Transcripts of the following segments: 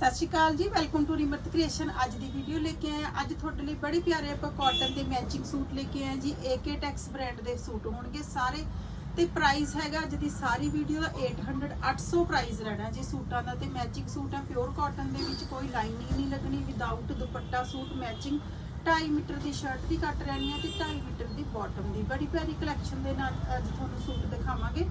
ਸਤਿ ਸ਼੍ਰੀ ਅਕਾਲ ਜੀ welcome to ਰਿਮਰਤ creation ਅੱਜ ਦੀ ਵੀਡੀਓ ਲੈ ਕੇ ਆਏ ਹਾਂ। ਅੱਜ ਤੁਹਾਡੇ ਲਈ ਬੜੇ ਪਿਆਰੇ ਆਪਾਂ ਕਾਟਨ ਦੇ ਮੈਚਿੰਗ ਸੂਟ ਲੈ ਕੇ ਆਏ ਹਾਂ ਜੀ। AK ਟੈਕਸ ਬ੍ਰਾਂਡ ਦੇ ਸੂਟ ਹੋਣਗੇ ਸਾਰੇ। ਤੇ ਪ੍ਰਾਈਸ ਹੈਗਾ ਅੱਜ ਦੀ ਸਾਰੀ ਵੀਡੀਓ ਦਾ 800 800 ਪ੍ਰਾਈਸ ਰਹਿਣਾ ਜੀ ਸੂਟਾਂ ਦਾ। ਤੇ ਮੈਚਿੰਗ ਸੂਟ ਹੈ ਪਿਓਰ ਕਾਟਨ ਦੇ ਵਿੱਚ ਕੋਈ ਲਾਈਨਿੰਗ ਨਹੀਂ ਲੱਗਣੀ। Without dupatta suit matching 2.5 metre ਦੀ ਸ਼ਰਟ ਦੀ ਕੱਟ ਰਹਿਣੀ ਹੈ ਤੇ 2.5 ਮੀਟਰ ਦੀ ਬਾਟਮ ਦੀ। ਬੜੀ ਪਿਆਰੀ ਕਲੈਕਸ਼ਨ ਦੇ ਨਾਲ ਅੱਜ ਤੁਹਾਨੂੰ ਸੂਟ ਦਿਖਾਵਾਂਗੇ।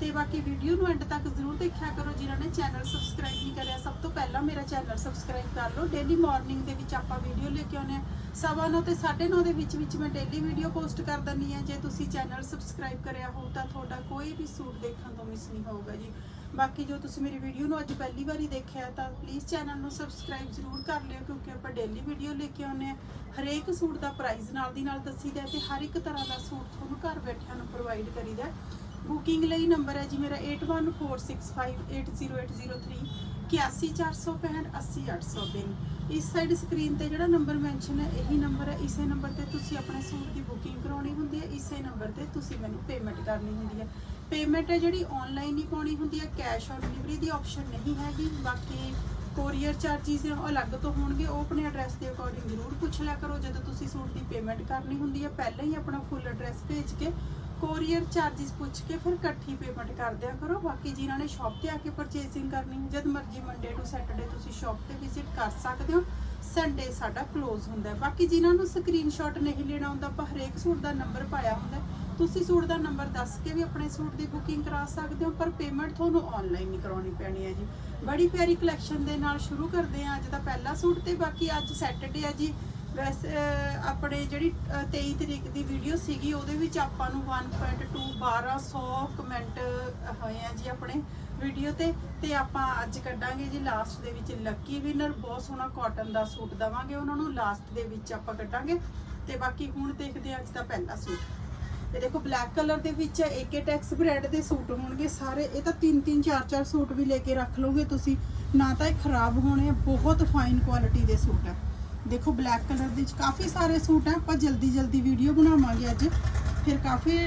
ਤੇ ਬਾਕੀ ਵੀਡੀਓ ਨੂੰ ਐਂਡ ਤੱਕ ਜ਼ਰੂਰ ਦੇਖਿਆ ਕਰੋ, ਜਿਨ੍ਹਾਂ ਨੇ ਚੈਨਲ ਸਬਸਕ੍ਰਾਈਬ ਨਹੀਂ ਕਰਿਆ, ਸਭ ਤੋਂ ਪਹਿਲਾਂ ਮੇਰਾ ਚੈਨਲ ਸਬਸਕ੍ਰਾਈਬ ਕਰ ਲਓ। ਡੇਲੀ ਮਾਰਨਿੰਗ ਦੇ ਵਿੱਚ ਆਪਾਂ ਵੀਡੀਓ ਲੈ ਕੇ ਆਉਂਦੇ ਆ ਸਵਾ ਨੌ ਤੇ 9:30 ਦੇ ਵਿੱਚ ਵਿੱਚ ਮੈਂ ਡੇਲੀ ਵੀਡੀਓ ਪੋਸਟ ਕਰ ਦਿੰਦੀ ਆ ਜੇ ਤੁਸੀਂ ਚੈਨਲ ਸਬਸਕ੍ਰਾਈਬ ਕਰਿਆ ਹੋ ਤਾਂ ਤੁਹਾਡਾ ਕੋਈ ਵੀ ਸੂਟ ਦੇਖਣ ਤੋਂ ਮਿਸ ਨਹੀਂ ਹੋਊਗਾ ਜੀ। ਬਾਕੀ ਜੋ ਤੁਸੀਂ ਮੇਰੀ ਵੀਡੀਓ ਨੂੰ ਅੱਜ ਪਹਿਲੀ ਵਾਰੀ ਦੇਖਿਆ ਤਾਂ ਪਲੀਜ਼ ਚੈਨਲ ਨੂੰ ਸਬਸਕ੍ਰਾਈਬ ਜ਼ਰੂਰ ਕਰ ਲਿਓ, ਕਿਉਂਕਿ ਆਪਾਂ ਡੇਲੀ ਵੀਡੀਓ ਲੈ ਕੇ ਆਉਂਦੇ ਆ ਹਰੇਕ ਸੂਟ ਦਾ ਪ੍ਰਾਈਸ ਨਾਲ ਦੀ ਨਾਲ ਦੱਸੀਦਾ ਹੈ ਤੇ ਹਰ ਇੱਕ ਤਰ੍ਹਾਂ ਦਾ ਸੂਟ ਤੁਹਾਨੂੰ ਘਰ ਬੈਠਿਆਂ ਨੂੰ ਪ੍ਰੋਵਾਈਡ ਕਰੀਦਾ ਬੁਕਿੰਗ ਲਈ ਨੰਬਰ ਹੈ ਜੀ ਮੇਰਾ 8146580803 8146580803 ਇਸ ਸਾਈਡ ਸਕਰੀਨ ਤੇ ਜਿਹੜਾ ਨੰਬਰ ਮੈਂਸ਼ਨ ਹੈ, ਇਹੀ ਨੰਬਰ ਹੈ। ਇਸੇ ਨੰਬਰ ਤੇ ਤੁਸੀਂ ਆਪਣੇ ਸੂਟ ਦੀ ਬੁਕਿੰਗ ਕਰਾਉਣੀ ਹੁੰਦੀ ਹੈ। ਇਸੇ ਨੰਬਰ ਤੇ ਤੁਸੀਂ ਮੈਨੂੰ ਪੇਮੈਂਟ ਕਰਨੀ ਹੁੰਦੀ ਹੈ। ਪੇਮੈਂਟ ਹੈ ਜਿਹੜੀ ਆਨਲਾਈਨ ਹੀ ਪਾਉਣੀ ਹੁੰਦੀ ਹੈ। ਕੈਸ਼ ਔਨ ਡਿਲੀਵਰੀ ਦੀ ਆਪਸ਼ਨ ਨਹੀਂ ਹੈਗੀ। ਬਾਕੀ ਕੋਰੀਅਰ ਚਾਰजेस ਉਹ ਅਲੱਗ ਤੋਂ ਹੋਣਗੇ। ਉਹ ਆਪਣੇ ਐਡਰੈਸ ਦੇ ਅਕੋਰਡਿੰਗ ਜ਼ਰੂਰ ਪੁੱਛ ਲਿਆ ਕਰੋ। ਜਦੋਂ ਤੁਸੀਂ ਸੂਟ ਦੀ ਪੇਮੈਂਟ ਕਰਨੀ ਹੁੰਦੀ ਹੈ, ਪਹਿਲਾਂ ਹੀ ਆਪਣਾ ਫੁੱਲ ਐਡਰੈਸ ਭੇਜ ਕੇ ਕੋਰੀਅਰ ਚਾਰजेस ਪੁੱਛ ਕੇ ਫਿਰ ਇਕੱਠੀ ਪੇਮੈਂਟ ਕਰ ਦਿਆ ਕਰੋ। ਬਾਕੀ ਜਿਨ੍ਹਾਂ ਨੇ ਸ਼ਾਪ ਤੇ ਆ ਕੇ ਪਰਚੇਸਿੰਗ ਕਰਨੀ, ਜਦ ਮਰਜ਼ੀ ਮੰਡੇ ਟੂ ਸੈਟਰਡੇ ਤੁਸੀਂ ਸ਼ਾਪ ਤੇ ਵਿਜ਼ਿਟ ਕਰ ਸਕਦੇ ਹੋ। ਸੰਡੇ ਸਾਡਾ ਕਲੋਜ਼ ਹੁੰਦਾ ਹੈ। ਬਾਕੀ ਜਿਨ੍ਹਾਂ ਨੂੰ ਸਕਰੀਨਸ਼ਾਟ ਨਹੀਂ ਲੈਣਾ ਹੁੰਦਾ, ਆਪਾਂ ਹਰੇਕ ਸੂਟ ਦਾ ਨੰਬਰ ਪਾਇਆ ਹੁੰਦਾ ਤੁਸੀਂ ਸੂਟ ਦਾ ਨੰਬਰ ਦੱਸ ਕੇ ਵੀ ਆਪਣੇ ਸੂਟ ਦੀ ਬੁਕਿੰਗ ਕਰਾ ਸਕਦੇ ਹੋ, ਪਰ ਪੇਮੈਂਟ ਤੁਹਾਨੂੰ ਆਨਲਾਈਨ ਹੀ ਕਰਾਉਣੀ ਪੈਣੀ ਹੈ ਜੀ। ਬੜੀ ਪਿਆਰੀ ਕਲੈਕਸ਼ਨ ਦੇ ਨਾਲ ਸ਼ੁਰੂ ਕਰਦੇ ਹਾਂ। ਅੱਜ ਦਾ ਪਹਿਲਾ ਸੂਟ ਤੇ, ਬਾਕੀ ਅੱਜ ਸੈਟਰਡੇ ਹੈ ਜੀ। ਵੈਸੇ ਆਪਣੇ ਜਿਹੜੀ ਅਹ, 23 ਤਰੀਕ ਦੀ ਵੀਡੀਓ ਸੀਗੀ ਉਹਦੇ ਵਿੱਚ ਆਪਾਂ ਨੂੰ 1.2 1200 ਕਮੈਂਟ ਹੋਏ ਆ ਜੀ ਆਪਣੇ ਵੀਡੀਓ ਤੇ। ਤੇ ਆਪਾਂ ਅੱਜ ਕੱਢਾਂਗੇ ਜੀ ਲਾਸਟ ਦੇ ਵਿੱਚ ਲੱਕੀ ਵਿਨਰ ਬਹੁਤ ਸੋਹਣਾ ਕਾਟਨ ਦਾ ਸੂਟ ਦਵਾਂਗੇ ਉਹਨਾਂ ਨੂੰ ਲਾਸਟ ਦੇ ਵਿੱਚ ਆਪਾਂ ਕੱਢਾਂਗੇ। ਤੇ ਬਾਕੀ ਹੁਣ ਦੇਖਦੇ ਹਾਂ ਅੱਜ ਦਾ ਪਹਿਲਾ ਸੂਟ। ਇਹ ਦੇਖੋ ਬਲੈਕ ਕਲਰ ਦੇ ਵਿੱਚ ਏਕੇ ਟੈਕਸ ਬ੍ਰਾਂਡ ਦੇ ਸੂਟ ਹੋਣਗੇ ਸਾਰੇ। ਇਹ ਤਾਂ ਤਿੰਨ ਤਿੰਨ ਚਾਰ ਚਾਰ ਸੂਟ ਵੀ ਲੈ ਕੇ ਰੱਖ ਲਓਗੇ ਤੁਸੀਂ। ਨਾ ਤਾਂ ਇਹ ਖਰਾਬ ਹੋਣੇ ਆ ਬਹੁਤ ਫਾਈਨ ਕੁਆਲਿਟੀ ਦੇ ਸੂਟ ਆ। ਦੇਖੋ ਬਲੈਕ ਕਲਰ ਦੇ ਵਿੱਚ ਕਾਫੀ ਸਾਰੇ ਸੂਟ ਆ, ਆਪਾਂ ਜਲਦੀ ਜਲਦੀ ਵੀਡੀਓ ਬਣਾਵਾਂਗੇ ਅੱਜ। ਫਿਰ ਕਾਫੀ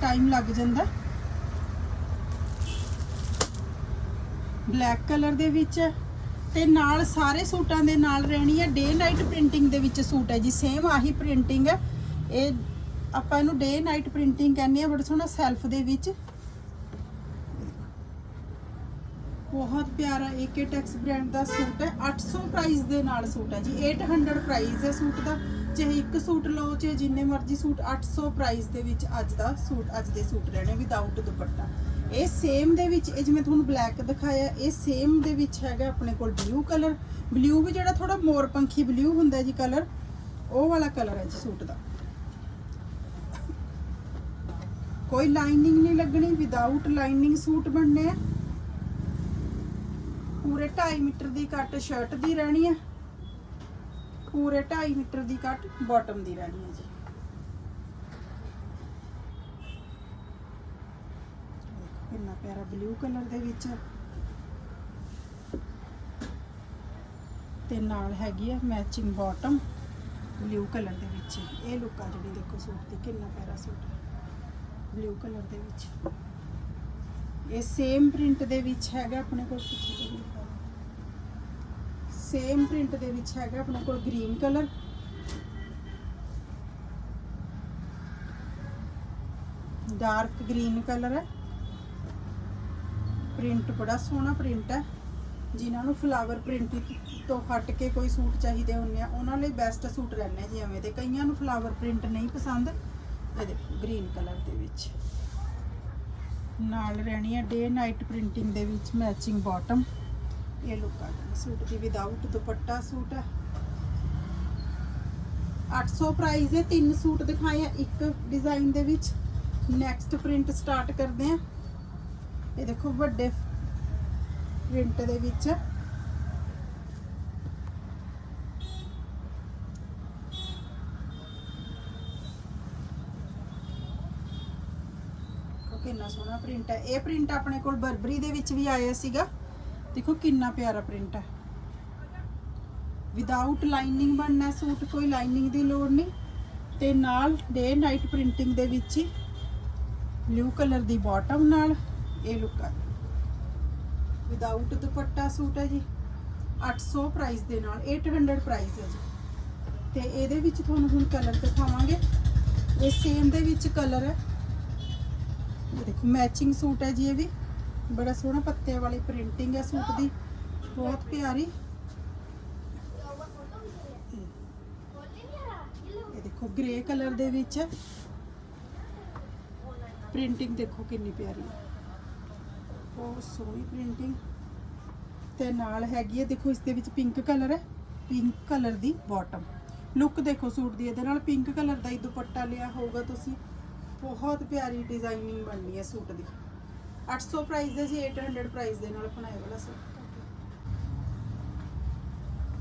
ਟਾਈਮ ਲੱਗ ਜਾਂਦਾ। ਬਲੈਕ ਕਲਰ ਦੇ ਵਿੱਚ ਤੇ ਨਾਲ ਸਾਰੇ ਸੂਟਾਂ ਦੇ ਨਾਲ ਰਹਿਣੀ ਹੈ ਡੇ ਨਾਈਟ ਪ੍ਰਿੰਟਿੰਗ ਦੇ ਵਿੱਚ ਸੂਟ ਹੈ ਜੀ। ਸੇਮ ਆਹੀ ਪ੍ਰਿੰਟਿੰਗ ਹੈ ਇਹ ਆਪਾਂ ਇਹਨੂੰ ਡੇ ਨਾਈਟ ਪ੍ਰਿੰਟਿੰਗ ਕਹਿੰਦੇ ਆ, ਬੜਾ ਸੋਹਣਾ ਸੈਲਫ ਦੇ ਵਿੱਚ। ਬਹੁਤ ਪਿਆਰਾ ਏਕੇ ਟੈਕਸ ਬ੍ਰਾਂਡ ਦਾ ਸੂਟ ਹੈ। 800 ਪ੍ਰਾਈਸ ਦੇ ਨਾਲ ਸੂਟ ਹੈ ਜੀ। 800 ਪ੍ਰਾਈਸ ਹੈ ਸੂਟ ਦਾ। ਚਾਹੇ ਇੱਕ ਸੂਟ ਲਓ, ਚਾਹੇ ਜਿੰਨੇ ਮਰਜ਼ੀ ਸੂਟ 800 ਪ੍ਰਾਈਸ ਦੇ ਵਿੱਚ ਅੱਜ ਦਾ ਸੂਟ, ਅੱਜ ਦੇ ਸੂਟ ਰਹਿਣੇ ਵਿਦਆਊਟ ਦੁਪੱਟਾ। ਇਹ ਸੇਮ ਦੇ ਵਿੱਚ, ਇਹ ਜਿਵੇਂ ਤੁਹਾਨੂੰ ਬਲੈਕ ਦਿਖਾਇਆ, ਇਹ ਸੇਮ ਦੇ ਵਿੱਚ ਹੈਗਾ ਆਪਣੇ ਕੋਲ ਬਲੂ ਕਲਰ ਬਲੂ ਵੀ ਜਿਹੜਾ ਥੋੜਾ ਮੋਰ ਪੰਖੀ ਬਲੂ ਹੁੰਦਾ ਜੀ ਕਲਰ ਉਹ ਵਾਲਾ ਕਲਰ ਹੈ ਜੀ ਸੂਟ ਦਾ। ਕੋਈ ਲਾਈਨਿੰਗ ਨਹੀਂ ਲੱਗਣੀ ਵਿਦਆਊਟ ਲਾਈਨਿੰਗ ਸੂਟ ਬਣਨੇ ਆ। ਪੂਰੇ 2.5 ਮੀਟਰ ਦੀ ਕੱਟ ਸ਼ਰਟ ਦੀ ਰਹਿਣੀ ਹੈ ਪੂਰੇ 2.5 ਮੀਟਰ ਦੀ ਕੱਟ ਬਾਟਮ ਦੀ ਰਹਿਣੀ ਹੈ ਜੀ। ਕਿੰਨਾ ਪਿਆਰਾ ਬਲੂ ਕਲਰ ਦੇ ਵਿੱਚ। ਤੇ ਨਾਲ ਹੈਗੀ ਹੈ ਮੈਚਿੰਗ ਬਾਟਮ ਬਲੂ ਕਲਰ ਦੇ ਵਿੱਚ। ਇਹ ਲੁੱਕ ਆ ਜਿਹੜੀ ਦੇਖੋ ਸੂਟ ਦੀ, ਕਿੰਨਾ ਪਿਆਰਾ ਸੂਟ ਹੈ ਬਲੂ ਕਲਰ ਦੇ ਵਿੱਚ। ਇਹ ਸੇਮ ਪ੍ਰਿੰਟ ਦੇ ਵਿੱਚ ਹੈਗਾ ਆਪਣੇ ਕੋਲ ਸੇਮ ਪ੍ਰਿੰਟ ਦੇ ਵਿੱਚ ਹੈਗਾ ਆਪਣੇ ਕੋਲ green colour dark green colour ਹੈ। ਪ੍ਰਿੰਟ ਬੜਾ ਸੋਹਣਾ ਪ੍ਰਿੰਟ ਹੈ। ਜਿਨ੍ਹਾਂ ਨੂੰ ਫਲਾਵਰ ਪ੍ਰਿੰਟ ਤੋਂ ਹਟ ਕੇ ਕੋਈ ਸੂਟ ਚਾਹੀਦੇ ਹੁੰਦੇ ਆ, ਉਹਨਾਂ ਲਈ ਬੈਸਟ ਸੂਟ ਰਹਿਣੇ ਜੀ ਐਵੇਂ ਦੇ। ਕਈਆਂ ਨੂੰ ਫਲਾਵਰ ਪ੍ਰਿੰਟ ਨਹੀਂ ਪਸੰਦ। ਇਹ ਦੇਖੋ ਗ੍ਰੀਨ ਕਲਰ ਦੇ ਵਿੱਚ। ਨਾਲ ਰਹਿਣੀ ਹੈ ਡੇ ਨਾਈਟ ਪ੍ਰਿੰਟਿੰਗ ਦੇ ਵਿੱਚ ਮੈਚਿੰਗ ਬਾਟਮ ਇਹ ਲੁੱਕ ਆ ਗਈ। ਸੂਟ ਦੀ ਵਿਦਆਊਟ ਦੁਪੱਟਾ ਸੂਟ ਹੈ 800 ਪ੍ਰਾਈਸ ਹੈ, ਤਿੰਨ ਸੂਟ ਦਿਖਾਏ ਆ, ਇੱਕ ਡਿਜ਼ਾਈਨ ਦੇ ਵਿੱਚ। ਨੈਕਸਟ ਪ੍ਰਿੰਟ ਸਟਾਰਟ ਕਰਦੇ ਆ। ਇਹ ਦੇਖੋ ਵੱਡੇ ਪ੍ਰਿੰਟ ਦੇ ਵਿੱਚ। ਕਿੰਨਾ ਸੋਹਣਾ ਪ੍ਰਿੰਟ ਹੈ। ਇਹ ਪ੍ਰਿੰਟ ਆਪਣੇ ਕੋਲ ਬਰਬਰੀ ਦੇ ਵਿੱਚ ਵੀ ਆਇਆ ਸੀਗਾ। ਦੇਖੋ ਕਿੰਨਾ ਪਿਆਰਾ ਪ੍ਰਿੰਟ ਹੈ। ਵਿਦਆਊਟ ਲਾਈਨਿੰਗ ਬਣਨਾ ਸੂਟ ਕੋਈ ਲਾਈਨਿੰਗ ਦੀ ਲੋੜ ਨਹੀਂ। ਤੇ ਨਾਲ ਡੇ ਨਾਈਟ ਪ੍ਰਿੰਟਿੰਗ ਦੇ ਵਿੱਚ ਹੀ ਬਲੂ ਕਲਰ ਦੀ ਬਾਟਮ ਨਾਲ ਇਹ ਲੁੱਕ ਆ। ਵਿਦਆਊਟ ਦੁਪੱਟਾ ਸੂਟ ਹੈ ਜੀ। 800 ਪ੍ਰਾਈਸ ਦੇ ਨਾਲ 800 ਪ੍ਰਾਈਸ ਹੈ ਜੀ। ਤੇ ਇਹਦੇ ਵਿੱਚ ਤੁਹਾਨੂੰ ਹੁਣ ਕਲਰ ਦਿਖਾਵਾਂਗੇ। ਇਹ ਸੇਮ ਦੇ ਵਿੱਚ ਕਲਰ ਹੈ। ਦੇਖੋ ਮੈਚਿੰਗ ਸੂਟ ਹੈ ਜੀ ਇਹ ਵੀ। ਬੜਾ ਸੋਹਣਾ ਪੱਤਿਆਂ ਵਾਲੀ ਪ੍ਰਿੰਟਿੰਗ ਹੈ ਸੂਟ ਦੀ। ਬਹੁਤ ਪਿਆਰੀ। ਇਹ ਦੇਖੋ ਗ੍ਰੇ ਕਲਰ ਦੇ ਵਿੱਚ ਪ੍ਰਿੰਟਿੰਗ ਦੇਖੋ ਕਿੰਨੀ ਪਿਆਰੀ ਹੈ। ਬਹੁਤ ਸੋਹਣੀ ਪ੍ਰਿੰਟਿੰਗ ਤੇ ਨਾਲ ਹੈਗੀ ਹੈ, ਦੇਖੋ, ਇਸ ਦੇ ਵਿੱਚ ਪਿੰਕ ਕਲਰ ਹੈ। ਪਿੰਕ ਕਲਰ ਦੀ ਬਾਟਮ ਲੁੱਕ ਦੇਖੋ ਸੂਟ ਦੀ, ਇਹਦੇ ਨਾਲ ਪਿੰਕ ਕਲਰ ਦਾ ਹੀ ਦੁਪੱਟਾ ਲਿਆ ਹੋਊਗਾ ਤੁਸੀਂ। ਬਹੁਤ ਪਿਆਰੀ ਡਿਜ਼ਾਈਨਿੰਗ ਬਣਨੀ ਹੈ ਸੂਟ ਦੀ। 800 ਪ੍ਰਾਈਸ ਦੇ ਜੀ 800 ਪ੍ਰਾਈਸ ਦੇ ਨਾਲ ਆਪਣਾ ਵਾਲਾ ਸੂਟ।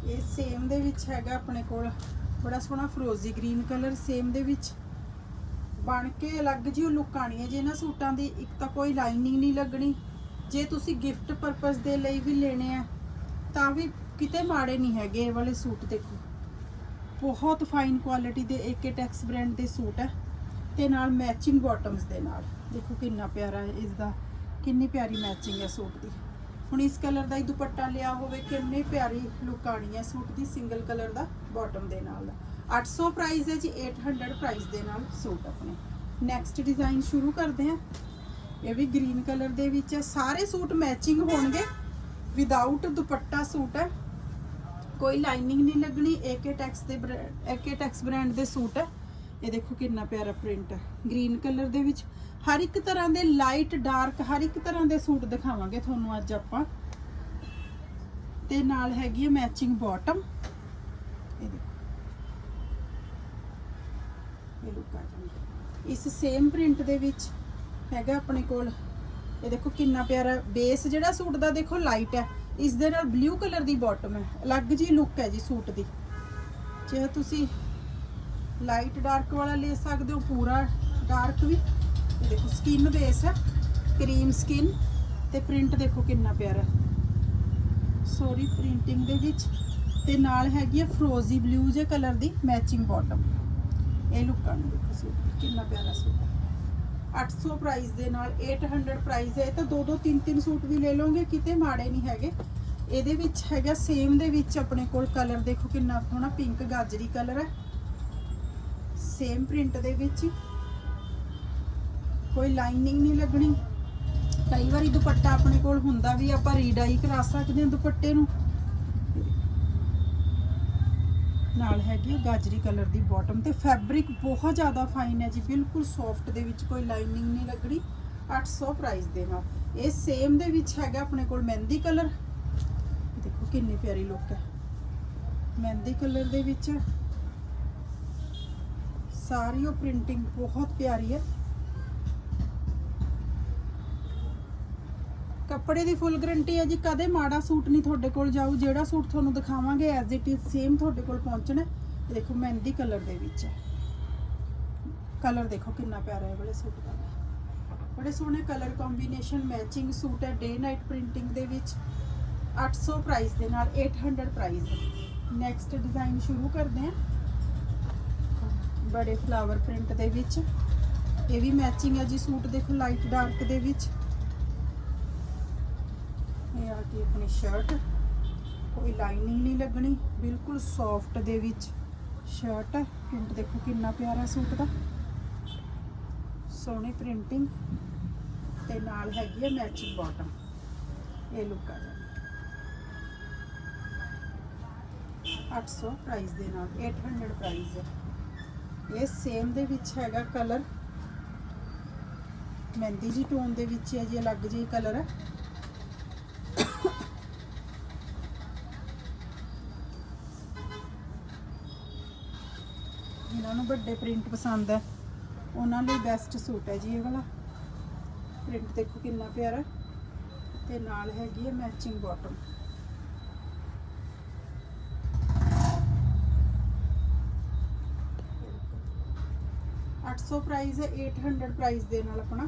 ਇਹ ਸੇਮ ਦੇ ਵਿੱਚ ਹੈਗਾ ਆਪਣੇ ਕੋਲ, ਬੜਾ ਸੋਹਣਾ ਫਰੋਜ਼ੀ ਗ੍ਰੀਨ ਕਲਰ ਸੇਮ ਦੇ ਵਿੱਚ। ਬਣ ਕੇ ਅਲੱਗ ਜਿਹੀ ਲੁੱਕ ਆਣੀ ਹੈ, ਜੇ ਇਹਨਾਂ ਸੂਟਾਂ ਦੀ ਇੱਕ ਤਾਂ ਕੋਈ ਲਾਈਨਿੰਗ ਨਹੀਂ ਲੱਗਣੀ, ਜੇ ਤੁਸੀਂ ਗਿਫਟ ਪਰਪਸ ਦੇ ਲਈ ਵੀ ਲੈਣੇ ਆ, ਤਾਂ ਵੀ ਕਿਤੇ ਮਾੜੇ ਨਹੀਂ ਹੈਗੇ ਇਹ ਵਾਲੇ ਸੂਟ ਦੇਖੋ। ਬਹੁਤ ਫਾਈਨ ਕੁਆਲਿਟੀ ਦੇ ਏਕੇ ਟੈਕਸ ਬ੍ਰਾਂਡ ਦੇ ਸੂਟ ਹੈ। ਤੇ ਨਾਲ ਮੈਚਿੰਗ ਬਾਟਮਸ ਦੇ ਨਾਲ। ਦੇਖੋ ਕਿੰਨਾ ਪਿਆਰਾ ਹੈ, ਇਸ ਦਾ ਕਿੰਨੀ ਪਿਆਰੀ ਮੈਚਿੰਗ ਹੈ ਸੂਟ ਦੀ। ਹੁਣ ਇਸ ਕਲਰ ਦਾ ਹੀ ਦੁਪੱਟਾ ਲਿਆ ਹੋਵੇ, ਕਿੰਨੀ ਪਿਆਰੀ ਲੁੱਕ ਆਣੀ ਹੈ ਸੂਟ ਦੀ ਸਿੰਗਲ ਕਲਰ ਦਾ ਬਾਟਮ ਦੇ ਨਾਲ ਦਾ। 800 ਪ੍ਰਾਈਸ ਹੈ ਜੀ 800 ਪ੍ਰਾਈਸ ਦੇ ਨਾਲ ਸੂਟ ਆਪਣੇ। ਨੈਕਸਟ ਡਿਜ਼ਾਈਨ ਸ਼ੁਰੂ ਕਰਦੇ ਹਾਂ। ਇਹ ਵੀ ਗ੍ਰੀਨ ਕਲਰ ਦੇ ਵਿੱਚ ਹੈ। ਸਾਰੇ ਸੂਟ ਮੈਚਿੰਗ ਹੋਣਗੇ। ਵਿਦਆਊਟ ਦੁਪੱਟਾ ਸੂਟ ਹੈ। ਕੋਈ ਲਾਈਨਿੰਗ ਨਹੀਂ ਲੱਗਣੀ ਏਕੇ ਟੈਕਸ ਦੇ ਏਕੇ ਟੈਕਸ ਬ੍ਰਾਂਡ ਦੇ ਸੂਟ ਹੈ। ਇਹ ਦੇਖੋ ਕਿੰਨਾ ਪਿਆਰਾ ਪ੍ਰਿੰਟ ਹੈ। ਗ੍ਰੀਨ ਕਲਰ ਦੇ ਵਿੱਚ ਹਰ ਇੱਕ ਤਰ੍ਹਾਂ ਦੇ ਲਾਈਟ ਡਾਰਕ ਹਰ ਇੱਕ ਤਰ੍ਹਾਂ ਦੇ ਸੂਟ ਦਿਖਾਵਾਂਗੇ ਤੁਹਾਨੂੰ ਅੱਜ ਆਪਾਂ। ਤੇ ਨਾਲ ਹੈਗੀ ਹੈ ਮੈਚਿੰਗ ਬਾਟਮ ਇਹ ਦੇਖੋ। ਇਹ ਲੁੱਕ ਆ ਜਾਂਦੀ ਇਸ ਸੇਮ ਪ੍ਰਿੰਟ ਦੇ ਵਿੱਚ ਹੈਗਾ ਆਪਣੇ ਕੋਲ, ਇਹ ਦੇਖੋ ਕਿੰਨਾ ਪਿਆਰਾ ਬੇਸ ਜਿਹੜਾ ਸੂਟ ਦਾ ਦੇਖੋ ਲਾਈਟ ਹੈ। ਇਸ ਦੇ ਨਾਲ ਬਲੂ ਕਲਰ ਦੀ ਬਾਟਮ ਹੈ। ਅਲੱਗ ਜੀ ਲੁੱਕ ਹੈ ਜੀ ਸੂਟ ਦੀ। ਜੇ ਤੁਸੀਂ ਲਾਈਟ ਡਾਰਕ ਵਾਲਾ ਲੈ ਸਕਦੇ ਹੋ, ਪੂਰਾ ਡਾਰਕ ਵੀ। ਇਹ ਦੇਖੋ ਸਕਿਨ ਬੇਸ ਹੈ ਕਰੀਮ ਸਕਿਨ ਤੇ ਪ੍ਰਿੰਟ ਦੇਖੋ ਕਿੰਨਾ ਪਿਆਰਾ ਸੋਰੀ ਪ੍ਰਿੰਟਿੰਗ ਦੇ ਵਿੱਚ। ਤੇ ਨਾਲ ਹੈਗੀ ਹੈ ਫਰੋਜ਼ੀ ਬਲੂ ਜੇ ਕਲਰ ਦੀ ਮੈਚਿੰਗ ਬਾਟਮ ਇਹ ਲੁੱਕਾਂ ਨੂੰ ਦੇਖੋ ਸੂਟ ਕਿੰਨਾ ਪਿਆਰਾ ਸੂਟ ਹੈ। 800 ਪ੍ਰਾਈਸ ਦੇ ਨਾਲ 800 ਪ੍ਰਾਈਸ ਹੈ। ਇਹ ਤਾਂ ਦੋ ਦੋ, ਤਿੰਨ ਤਿੰਨ ਸੂਟ ਵੀ ਲੈ ਲਓਗੇ, ਕਿਤੇ ਮਾੜੇ ਨਹੀਂ ਹੈਗੇ। ਇਹਦੇ ਵਿੱਚ ਹੈਗਾ ਸੇਮ ਦੇ ਵਿੱਚ ਆਪਣੇ ਕੋਲ ਕਲਰ ਦੇਖੋ ਕਿੰਨਾ ਸੋਹਣਾ ਪਿੰਕ ਗਾਜਰੀ ਕਲਰ ਹੈ। ਸੇਮ ਪ੍ਰਿੰਟ ਦੇ ਵਿੱਚ ਕੋਈ ਲਾਈਨਿੰਗ ਨਹੀਂ ਲੱਗਣੀ। ਕਈ ਵਾਰੀ ਦੁਪੱਟਾ ਆਪਣੇ ਕੋਲ ਹੁੰਦਾ ਵੀ ਆਪਾਂ ਰੀਡਾਈ ਕਰਾ ਸਕਦੇ ਹਾਂ ਦੁਪੱਟੇ ਨੂੰ। ਨਾਲ ਹੈਗੀ ਹੈ ਗਾਜਰੀ ਕਲਰ ਦੀ ਬਾਟਮ ਤੇ ਫੈਬਰਿਕ ਬਹੁਤ ਜ਼ਿਆਦਾ ਫਾਈਨ ਹੈ ਜੀ, ਬਿਲਕੁਲ ਸੌਫਟ ਦੇ ਵਿੱਚ ਕੋਈ ਲਾਈਨਿੰਗ ਨਹੀਂ ਲੱਗਣੀ। 800 ਪ੍ਰਾਈਸ ਦੇ ਨਾਲ। ਇਹ ਸੇਮ ਦੇ ਵਿੱਚ ਹੈਗਾ ਆਪਣੇ ਕੋਲ ਮਹਿੰਦੀ ਕਲਰ। ਦੇਖੋ ਕਿੰਨੀ ਪਿਆਰੀ ਲੁੱਕ ਹੈ। ਮਹਿੰਦੀ ਕਲਰ ਦੇ ਵਿੱਚ ਸਾਰੀ ਉਹ ਪ੍ਰਿੰਟਿੰਗ ਬਹੁਤ ਪਿਆਰੀ ਹੈ। ਕੱਪੜੇ ਦੀ ਫੁੱਲ ਗਰੰਟੀ ਹੈ ਜੀ, ਕਦੇ ਮਾੜਾ ਸੂਟ ਨਹੀਂ ਤੁਹਾਡੇ ਕੋਲ ਜਾਊ, ਜਿਹੜਾ ਸੂਟ ਤੁਹਾਨੂੰ ਦਿਖਾਵਾਂਗੇ ਐਜ਼ ਇਟ ਇਜ਼ ਸੇਮ ਤੁਹਾਡੇ ਕੋਲ ਪਹੁੰਚਣਾ ਦੇਖੋ, ਮਹਿੰਦੀ ਕਲਰ ਦੇ ਵਿੱਚ ਹੈ। ਕਲਰ ਦੇਖੋ ਕਿੰਨਾ ਪਿਆਰਾ ਹੈ ਵਾਲੇ ਸੂਟ ਦਾ ਬੜੇ ਸੋਹਣੇ ਕਲਰ ਕੰਬੀਨੇਸ਼ਨ ਮੈਚਿੰਗ ਸੂਟ ਹੈ ਡੇ ਨਾਈਟ ਪ੍ਰਿੰਟਿੰਗ ਦੇ ਵਿੱਚ। 800 ਪ੍ਰਾਈਸ ਦੇ ਨਾਲ 800 ਪ੍ਰਾਈਸ ਹੈ ਨੈਕਸਟ ਡਿਜ਼ਾਈਨ ਸ਼ੁਰੂ ਕਰਦੇ ਹਾਂ। ਬੜੇ ਫਲਾਵਰ ਪ੍ਰਿੰਟ ਦੇ ਵਿੱਚ। ਇਹ ਵੀ ਮੈਚਿੰਗ ਹੈ ਜੀ ਸੂਟ, ਦੇਖੋ ਲਾਈਟ ਡਾਰਕ ਦੇ ਵਿੱਚ। ਇਹ ਆ ਗਈ ਆਪਣੀ ਸ਼ਰਟ ਕੋਈ ਲਾਈਨਿੰਗ ਨਹੀਂ ਲੱਗਣੀ, ਬਿਲਕੁਲ ਸੌਫਟ ਦੇ ਵਿੱਚ ਸ਼ਰਟ ਹੈ ਪ੍ਰਿੰਟ ਦੇਖੋ ਕਿੰਨਾ ਪਿਆਰਾ ਸੂਟ ਦਾ। ਸੋਹਣੀ ਪ੍ਰਿੰਟਿੰਗ ਤੇ ਨਾਲ ਹੈਗੀ ਹੈ ਮੈਚਿੰਗ ਬਾਟਮ ਇਹ ਲੁੱਕ ਆ ਜਾਂਦੀ 800 ਪ੍ਰਾਈਸ ਦੇ ਨਾਲ 800 ਪ੍ਰਾਈਸ ਹੈ ਇਹ ਸੇਮ ਦੇ ਵਿੱਚ ਹੈਗਾ ਕਲਰ ਮਹਿੰਦੀ ਜੀ ਟੋਨ ਦੇ ਵਿੱਚ ਹੈ ਜੀ, ਅਲੱਗ ਜਿਹੀ ਕਲਰ ਹੈ। ਜਿਨ੍ਹਾਂ ਨੂੰ ਵੱਡੇ ਪ੍ਰਿੰਟ ਪਸੰਦ ਹੈ, ਉਹਨਾਂ ਲਈ ਬੈਸਟ ਸੂਟ ਹੈ ਜੀ ਇਹ ਵਾਲਾ। ਪ੍ਰਿੰਟ ਦੇਖੋ ਕਿੰਨਾ ਪਿਆਰਾ ਤੇ ਨਾਲ ਹੈਗੀ ਹੈ ਮੈਚਿੰਗ ਬਾਟਮ ਅੱਠ ਸੌ ਪ੍ਰਾਈਸ ਹੈ 800 ਪ੍ਰਾਈਸ ਦੇ ਨਾਲ ਆਪਣਾ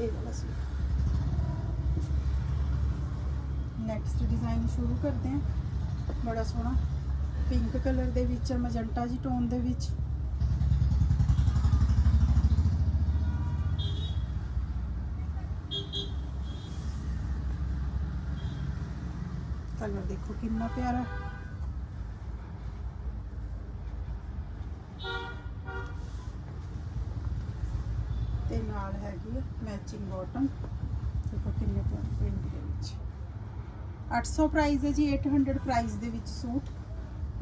ਇਹ ਵਾਲਾ ਸੂਟ ਨੈਕਸਟ ਡਿਜ਼ਾਈਨ ਸ਼ੁਰੂ ਕਰਦੇ ਹਾਂ। ਬੜਾ ਸੋਹਣਾ। ਪਿੰਕ ਕਲਰ ਦੇ ਵਿੱਚ ਮਜੰਟਾ ਜੀ ਟੋਨ ਦੇ ਵਿੱਚ। ਕਲਰ ਦੇਖੋ ਕਿੰਨਾ ਪਿਆਰਾ ਤੇ ਨਾਲ ਹੈਗੀ ਆ ਮੈਚਿੰਗ ਬਾਟਮ ਦੇਖੋ ਕਿੰਨੇ ਪਿਆਰੇ ਪ੍ਰਿੰਟ ਦੇ ਵਿੱਚ। 800 ਪ੍ਰਾਈਸ ਹੈ ਜੀ 800 ਪ੍ਰਾਈਸ ਦੇ ਵਿੱਚ ਸੂਟ।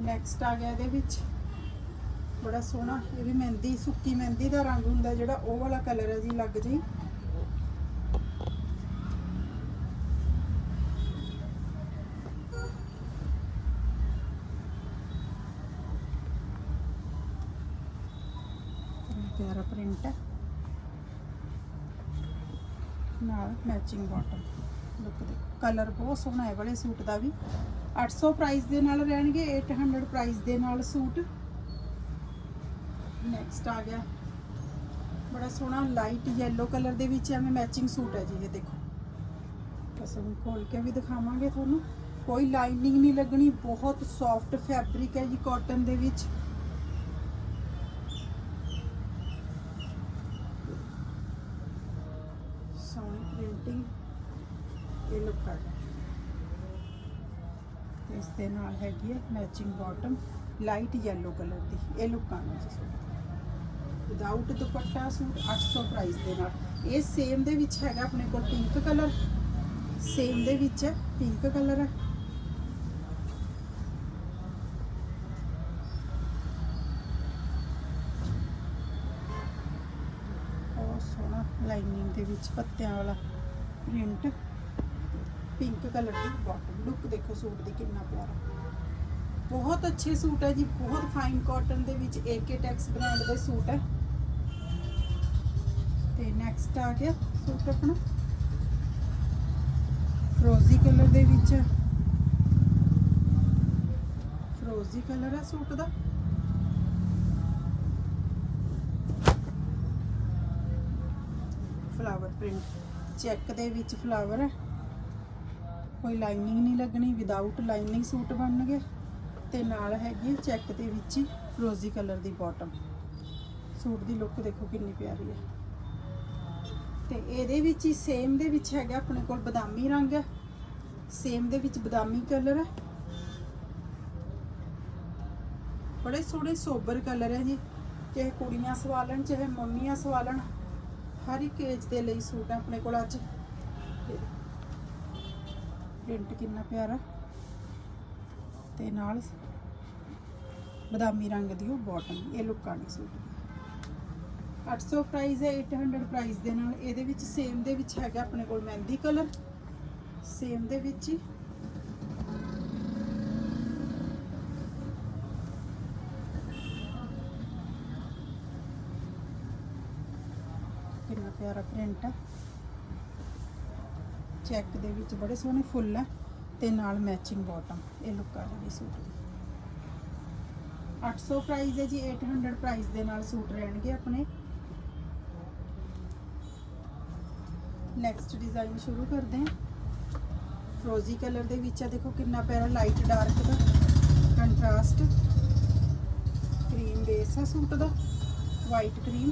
ਨੈਕਸਟ ਆ ਗਿਆ ਇਹਦੇ ਵਿੱਚ। ਬੜਾ ਸੋਹਣਾ, ਇਹ ਵੀ ਮਹਿੰਦੀ, ਸੁੱਕੀ ਮਹਿੰਦੀ ਦਾ ਰੰਗ ਹੁੰਦਾ ਜਿਹੜਾ, ਉਹ ਵਾਲਾ ਕਲਰ ਹੈ ਜੀ ਲੱਗ ਜੀ ਕਿੰਨਾ ਪਿਆਰਾ ਪ੍ਰਿੰਟ ਹੈ ਨਾਲ ਮੈਚਿੰਗ ਬਾਟਮ ਲੁੱਕ ਦੇਖੋ ਕਲਰ ਬਹੁਤ ਸੋਹਣਾ ਹੈ ਵਾਲੇ ਸੂਟ ਦਾ ਵੀ। 800 ਪ੍ਰਾਈਸ ਦੇ ਨਾਲ ਰਹਿਣਗੇ 800 ਪ੍ਰਾਈਸ ਦੇ ਨਾਲ ਸੂਟ। ਨੈਕਸਟ ਆ ਗਿਆ। ਬੜਾ ਸੋਹਣਾ ਲਾਈਟ ਯੈਲੋ ਕਲਰ ਦੇ ਵਿੱਚ ਐਵੇਂ ਮੈਚਿੰਗ ਸੂਟ ਹੈ ਜੀ, ਇਹ ਦੇਖੋ। ਬਸ ਹੁਣ ਖੋਲ ਕੇ ਵੀ ਦਿਖਾਵਾਂਗੇ ਤੁਹਾਨੂੰ। ਕੋਈ ਲਾਈਨਿੰਗ ਨਹੀਂ ਲੱਗਣੀ, ਬਹੁਤ ਸੌਫਟ ਫੈਬਰਿਕ ਹੈ ਜੀ ਕਾਟਨ ਦੇ ਵਿੱਚ ਸੋਹਣੀ ਪ੍ਰਿੰਟਿੰਗ ਇਹ ਲੁੱਕ ਆ ਇਸ ਦੇ ਨਾਲ ਹੈਗੀ ਹੈ matching bottom light yellow colour ਦੀ, ਇਹ ਲੁੱਕ ਆਣਾ ਜੀ suit without dupatta suit 800 price ਦੇ ਨਾਲ। ਇਹ ਸੇਮ ਦੇ ਵਿੱਚ ਹੈਗਾ ਆਪਣੇ ਕੋਲ ਪਿੰਕ ਕਲਰ ਸੇਮ ਦੇ ਵਿੱਚ ਹੈ ਪਿੰਕ ਕਲਰ ਹੈ। ਬਹੁਤ ਸੋਹਣਾ ਲਾਈਨਿੰਗ ਦੇ ਵਿੱਚ ਪੱਤਿਆਂ ਵਾਲਾ ਪ੍ਰਿੰਟ ਪਿੰਕ ਕਲਰ ਦੀ ਬਾਟਮ ਲੁੱਕ ਦੇਖੋ ਸੂਟ ਦੀ ਕਿੰਨਾ ਪਿਆਰਾ। ਬਹੁਤ ਅੱਛੇ ਸੂਟ ਹੈ ਜੀ, ਬਹੁਤ ਫਾਈਨ ਕਾਟਨ ਦੇ ਵਿੱਚ ਏਕੇ ਟੈਕਸ ਬ੍ਰਾਂਡ ਦੇ ਸੂਟ ਹੈ। ਤੇ ਨੈਕਸਟ ਆ ਗਿਆ ਸੂਟ ਆਪਣਾ। ਫਰੋਜ਼ੀ ਕਲਰ ਦੇ ਵਿੱਚ। ਫਰੋਜ਼ੀ ਕਲਰ ਹੈ ਸੂਟ ਦਾ। ਫਲਾਵਰ ਪ੍ਰਿੰਟ ਚੈੱਕ ਦੇ ਵਿੱਚ ਫਲਾਵਰ ਹੈ। ਕੋਈ ਲਾਈਨਿੰਗ ਨਹੀਂ ਲੱਗਣੀ ਵਿਦਆਊਟ ਲਾਈਨਿੰਗ ਸੂਟ ਬਣਨਗੇ ਤੇ ਨਾਲ ਹੈਗੀ ਚੈੱਕ ਦੇ ਵਿੱਚ ਹੀ ਰੋਜ਼ੀ ਕਲਰ ਦੀ ਬਾਟਮ ਸੂਟ ਦੀ ਲੁੱਕ ਦੇਖੋ ਕਿੰਨੀ ਪਿਆਰੀ ਹੈ ਤੇ ਇਹਦੇ ਵਿੱਚ ਹੀ ਸੇਮ ਦੇ ਵਿੱਚ ਹੈਗਾ ਆਪਣੇ ਕੋਲ ਬਦਾਮੀ ਰੰਗ। ਹੈ ਸੇਮ ਦੇ ਵਿੱਚ ਬਦਾਮੀ ਕਲਰ ਹੈ ਬੜੇ ਸੋਹਣੇ ਸੋਬਰ ਕਲਰ ਹੈ ਜੀ। ਚਾਹੇ ਕੁੜੀਆਂ ਸਵਾਲਣ, ਚਾਹੇ ਮੰਮੀਆਂ ਸਵਾਲਣ, ਹਰ ਇੱਕ ਏਜ ਦੇ ਲਈ ਸੂਟ ਹੈ ਆਪਣੇ ਕੋਲ ਅੱਜ। ਪ੍ਰਿੰਟ ਕਿੰਨਾ ਪਿਆਰਾ। ਤੇ ਨਾਲ ਬਦਾਮੀ ਰੰਗ ਦੀ ਉਹ ਬਾਟਮ ਇਹ ਲੁੱਕ ਆਣੀ ਸੂਟ। ਦੀ 800 ਪ੍ਰਾਈਸ ਹੈ 800 ਪ੍ਰਾਈਸ ਦੇ ਨਾਲ। ਇਹਦੇ ਵਿੱਚ ਸੇਮ ਦੇ ਵਿੱਚ ਹੈਗਾ ਆਪਣੇ ਕੋਲ ਮਹਿੰਦੀ ਕਲਰ। ਸੇਮ ਦੇ ਵਿੱਚ ਹੀ। ਕਿੰਨਾ ਪਿਆਰਾ ਪ੍ਰਿੰਟ ਹੈ। ਚੈੱਕ ਦੇ ਵਿੱਚ ਬੜੇ ਸੋਹਣੇ ਫੁੱਲ ਹੈ ਤੇ ਨਾਲ ਮੈਚਿੰਗ ਬਾਟਮ, ਇਹ ਲੁੱਕ ਆ ਰਹੀ ਸੂਟ ਦੀ। 800 ਪ੍ਰਾਈਸ ਹੈ ਜੀ 800 ਪ੍ਰਾਈਸ ਦੇ ਨਾਲ ਸੂਟ ਰਹਿਣਗੇ ਆਪਣੇ। ਨੈਕਸਟ ਡਿਜ਼ਾਈਨ ਸ਼ੁਰੂ ਕਰਦੇ ਹਾਂ। ਫਰੋਜ਼ੀ ਕਲਰ ਦੇ ਵਿੱਚ ਆ, ਦੇਖੋ ਕਿੰਨਾ ਪਿਆਰਾ ਲਾਈਟ ਡਾਰਕ ਦਾ ਕੰਟਰਾਸਟ ਕਰੀਮ ਬੇਸ ਆ ਸੂਟ ਦਾ ਵਾਈਟ ਕਰੀਮ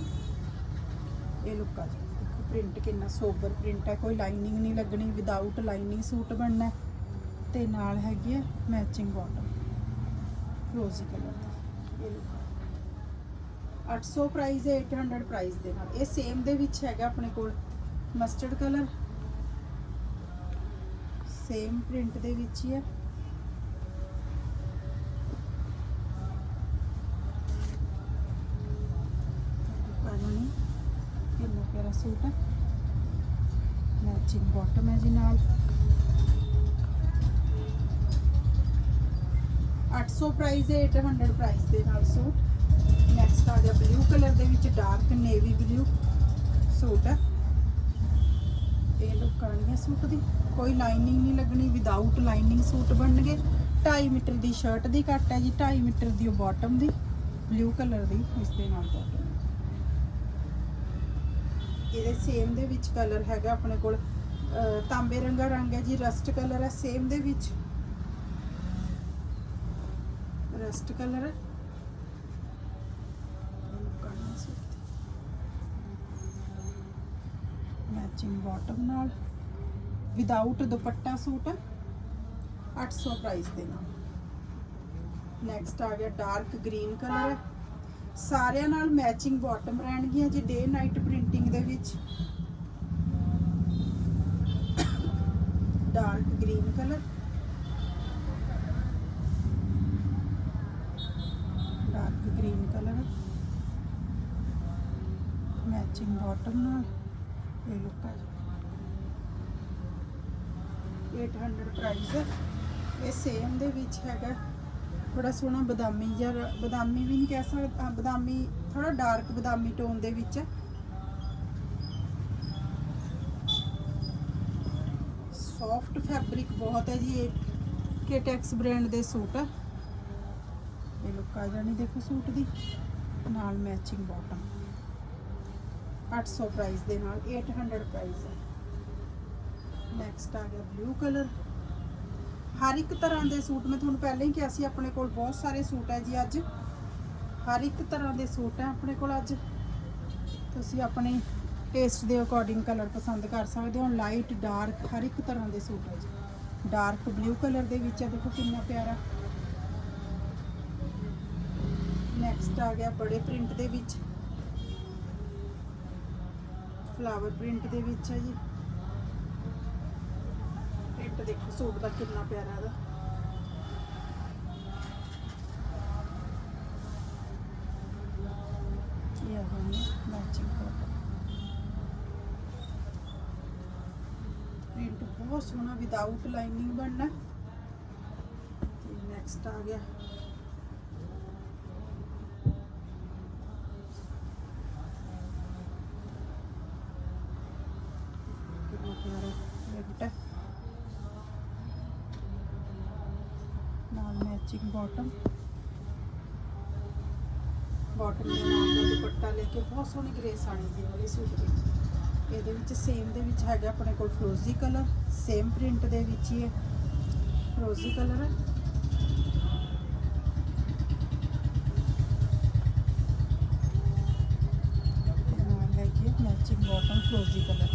ਇਹ ਲੁੱਕ ਆ ਜੀ। ਪ੍ਰਿੰਟ ਕਿੰਨਾ ਸੋਬਰ ਪ੍ਰਿੰਟ ਹੈ, ਕੋਈ ਲਾਈਨਿੰਗ ਨਹੀਂ ਲੱਗਣੀ ਵਿਦਆਊਟ ਲਾਈਨਿੰਗ ਸੂਟ ਬਣਨਾ ਹੈ। ਤੇ ਨਾਲ ਹੈਗੀ ਹੈ ਮੈਚਿੰਗ ਬਾਟਮ ਰੋਜ਼ੀ ਕਲਰ ਦੀ। ਇਹ ਲੁੱਕ 800 ਪ੍ਰਾਈਸ ਹੈ 800 ਪ੍ਰਾਈਸ ਦੇ ਨਾਲ। ਇਹ ਸੇਮ ਦੇ ਵਿੱਚ ਹੈਗਾ ਆਪਣੇ ਕੋਲ ਮਸਟਰਡ ਕਲਰ ਸੇਮ ਪ੍ਰਿੰਟ ਦੇ ਵਿੱਚ ਹੀ ਹੈ ਕਾਨੂੰਨੀ ਕਿੰਨਾ ਪਿਆਰਾ ਸੂਟ ਹੈ ਮੈਚਿੰਗ ਬਾਟਮ ਹੈ ਜੀ ਨਾਲ। 800 ਪ੍ਰਾਈਸ ਹੈ 800 ਪ੍ਰਾਈਸ ਦੇ ਨਾਲ ਸੂਟ। ਨੈਕਸਟ ਆ ਗਿਆ ਬਲੂ ਕਲਰ ਦੇ ਵਿੱਚ ਡਾਰਕ ਨੇਵੀ ਬਲੂ ਸੂਟ ਹੈ। ਇਹ ਲੁੱਕ ਆਣੀ ਹੈ ਸੂਟ ਦੀ। ਕੋਈ ਲਾਈਨਿੰਗ ਨਹੀਂ ਲੱਗਣੀ ਵਿਦਆਊਟ ਲਾਈਨਿੰਗ ਸੂਟ ਬਣਨਗੇ। 2.5 ਮੀਟਰ ਦੀ ਸ਼ਰਟ ਦੀ ਕੱਟ ਹੈ ਜੀ 2.5 ਮੀਟਰ ਦੀ ਬਾਟਮ ਦੀ ਬਲੂ ਕਲਰ ਦੀ, ਇਸ ਦੇ ਨਾਲ ਬਾਟਮ ਇਹਦੇ ਸੇਮ ਦੇ ਵਿੱਚ ਕਲਰ ਹੈਗਾ ਆਪਣੇ ਕੋਲ ਤਾਂਬੇ ਰੰਗਾ ਰੰਗ ਹੈ ਜੀ ਰਸਟ ਕਲਰ ਹੈ ਸੇਮ ਦੇ ਵਿੱਚ। ਰਸਟ ਕਲਰ ਹੈ। ਮੈਚਿੰਗ ਬਾਟਮ ਨਾਲ। ਵਿਦਆਊਟ ਦੁਪੱਟਾ ਸੂਟ ਹੈ। 800 ਪ੍ਰਾਈਸ ਦੇ ਨਾਲ। ਨੈਕਸਟ ਆ ਗਿਆ ਡਾਰਕ ਗ੍ਰੀਨ ਕਲਰ ਸਾਰਿਆਂ ਨਾਲ ਮੈਚਿੰਗ ਬਾਟਮ ਰਹਿਣਗੀਆਂ ਜੀ ਡੇ ਨਾਈਟ ਪ੍ਰਿੰਟਿੰਗ ਦੇ ਵਿੱਚ। Dark green colour. Dark green colour. Matching bottom ਨਾਲ। ਇਹ ਲੁੱਕ ਆ ਜੀ। 800 ਪ੍ਰਾਈਸ ਇਹ ਸੇਮ ਦੇ ਵਿੱਚ ਹੈਗਾ। ਥੋੜਾ ਸੋਹਣਾ ਬਦਾਮੀ ਜਾਂ ਬਦਾਮੀ ਵੀ ਨਹੀਂ ਕਹਿ ਸਕਦਾ ਬਦਾਮੀ ਥੋੜਾ ਡਾਰਕ ਬਦਾਮੀ ਟੋਨ ਦੇ ਵਿੱਚ ਹੈ ਸੌਫਟ ਫੈਬਰਿਕ ਬਹੁਤ ਹੈ ਜੀ, ਇਹ ਕੇਟੈਕਸ ਬ੍ਰਾਂਡ ਦੇ ਸੂਟ ਆ। ਇਹ ਲੁੱਕ ਆ ਜਾਣੀ ਦੇਖੋ ਸੂਟ ਦੀ, ਨਾਲ ਮੈਚਿੰਗ ਬਾਟਮ 800 ਪ੍ਰਾਈਸ ਦੇ ਨਾਲ 800 ਪ੍ਰਾਈਸ ਹੈ ਨੈਕਸਟ ਆ ਗਿਆ ਬਲੂ ਕਲਰ ਹਰ ਇੱਕ ਤਰ੍ਹਾਂ ਦੇ ਸੂਟ, ਮੈਂ ਤੁਹਾਨੂੰ ਪਹਿਲਾਂ ਹੀ ਕਿਹਾ ਸੀ ਆਪਣੇ ਕੋਲ ਬਹੁਤ ਸਾਰੇ ਸੂਟ ਹੈ ਜੀ ਅੱਜ। ਹਰ ਇੱਕ ਤਰ੍ਹਾਂ ਦੇ ਸੂਟ ਹੈ ਆਪਣੇ ਕੋਲ ਅੱਜ। ਤੁਸੀਂ ਆਪਣੇ ਟੇਸਟ ਦੇ ਅਕੋਰਡਿੰਗ ਕਲਰ ਪਸੰਦ ਕਰ ਸਕਦੇ ਹੋ। ਲਾਈਟ ਡਾਰਕ ਹਰ ਇੱਕ ਤਰ੍ਹਾਂ ਦੇ ਸੂਟ ਹੈ ਜੀ। ਡਾਰਕ ਬਲੂ ਕਲਰ ਦੇ ਵਿੱਚ ਹੈ ਦੇਖੋ ਕਿੰਨਾ ਪਿਆਰਾ। ਨੈਕਸਟ ਆ ਗਿਆ ਬੜੇ ਪ੍ਰਿੰਟ ਦੇ ਵਿੱਚ। ਫਲਾਵਰ ਪ੍ਰਿੰਟ ਦੇ ਵਿੱਚ ਹੈ ਜੀ। ਪ੍ਰਿੰਟ ਦੇਖੋ ਸੂਟ ਦਾ ਕਿੰਨਾ ਪਿਆਰਾ ਇਹਦਾ ਇਹ ਆ ਗਿਆ ਮੈਚਿੰਗ ਕੋਟ ਪ੍ਰਿੰਟ ਬਹੁਤ ਸੋਹਣਾ ਵਿਦਆਊਟ ਲਾਈਨਿੰਗ ਬਣਨਾ ਤੇ ਨੈਕਸਟ ਆ ਗਿਆ ਕਿੰਨਾ ਪਿਆਰਾ ਪ੍ਰਿੰਟ ਹੈ ਨਾਲ ਮੈਚਿੰਗ ਬਾਟਮ ਬਾਟਮ ਦੇ ਨਾਲ ਦਾ ਦੁਪੱਟਾ ਇਹਦੇ ਵਿੱਚ ਸੇਮ ਦੇ ਵਿੱਚ ਹੈਗਾ ਆਪਣੇ ਕੋਲ ਫਰੋਜ਼ੀ ਕਲਰ ਸੇਮ ਪ੍ਰਿੰਟ ਦੇ ਵਿੱਚ ਹੀ ਹੈ। ਫਰੋਜ਼ੀ ਕਲਰ ਹੈ। ਮੈਚਿੰਗ ਬਾਟਮ ਫਰੋਜ਼ੀ ਕਲਰ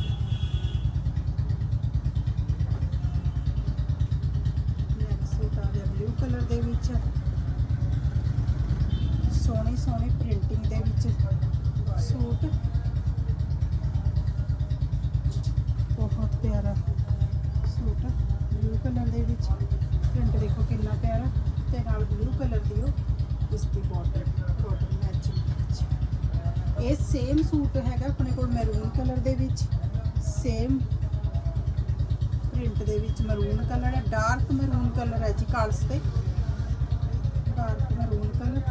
ਨੈਕਸਟ ਸੂਟ ਆ ਗਿਆ ਬਲੂ ਕਲਰ ਦੇ ਵਿੱਚ ਸੋਹਣੀ ਸੋਹਣੀ ਪ੍ਰਿੰਟਿੰਗ ਦੇ ਵਿੱਚ ਸੂਟ ਬਹੁਤ ਸੂਟ ਬਲੂ ਕਲਰ ਦੇ ਵਿੱਚ। ਪ੍ਰਿੰਟ ਦੇਖੋ ਕਿੰਨਾ ਪਿਆਰਾ ਤੇ ਨਾਲ ਬਲੂ ਕਲਰ ਦੀ ਉਹ ਇਸ ਦੀ ਬਾਟਮ ਬਾਟਮ ਮੈਚਿੰਗ ਇਹ ਸੇਮ ਸੂਟ ਹੈਗਾ ਆਪਣੇ ਕੋਲ ਮੈਰੂਨ ਕਲਰ ਦੇ ਵਿੱਚ ਸੇਮ ਪ੍ਰਿੰਟ ਦੇ ਵਿੱਚ ਮਰੂਨ ਕਲਰ ਹੈ ਡਾਰਕ ਮਰੂਨ ਕਲਰ ਹੈ ਜੀ ਕਾਲਸ ਤੇ। ਡਾਰਕ ਮਰੂਨ ਕਲਰ